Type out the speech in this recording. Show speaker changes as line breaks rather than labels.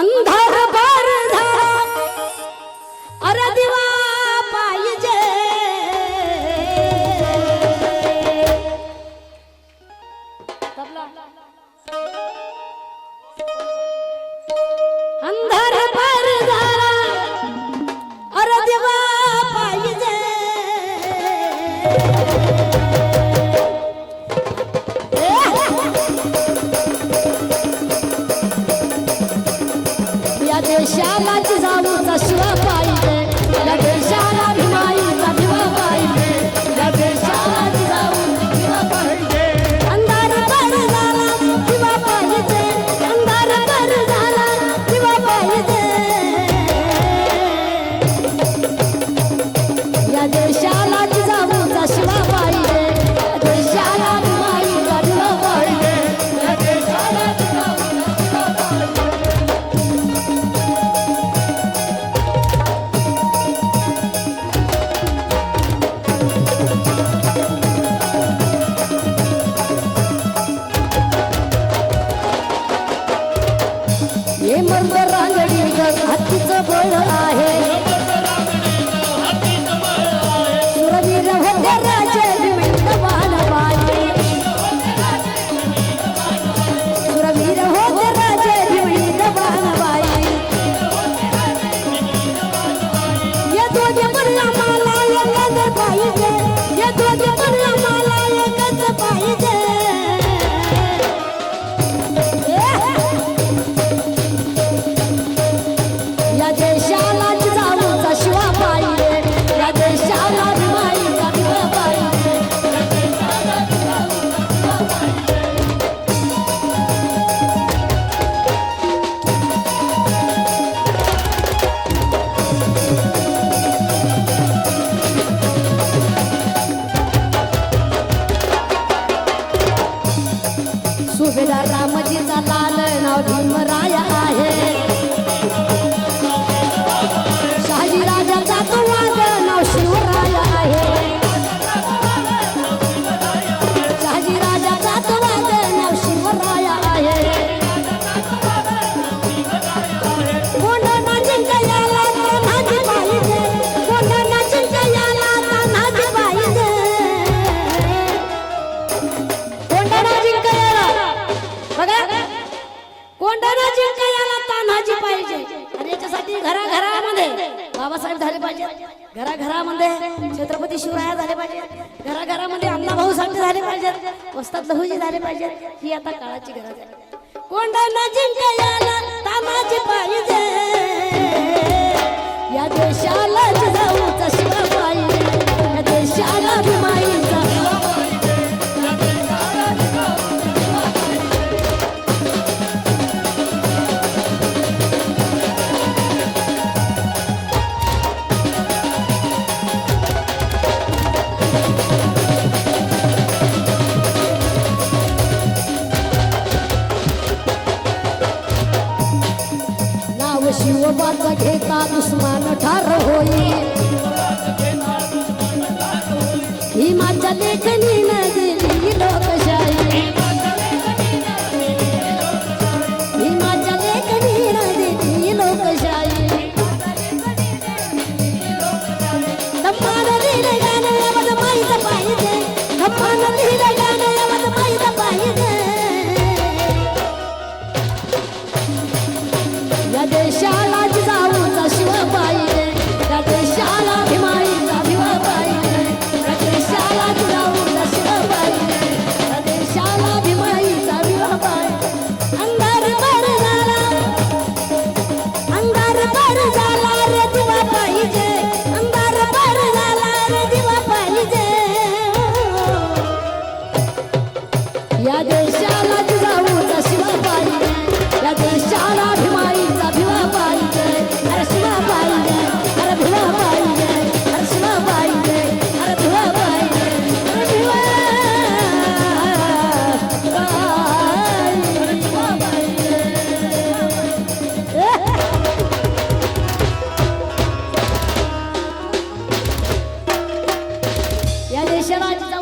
अंधर बा हे मंद रांगडी हत्तीचं बळ आहे. शोभेला रामजीचा लाल नाव भीमराय. पाहिजेत घराघरामध्ये छत्रपती शिवराया झाले पाहिजेत घराघरामध्ये अण्णा भाऊ साठी झाले पाहिजेत वस्तात लहूजी झाले पाहिजेत ही आता काळाची गरज आहे. कोंडाना जिंकयाला पाहिजे. या देशात शिवबाचा घेता दुश्मान ठार होई ही लेखनी नदी Yeah. deja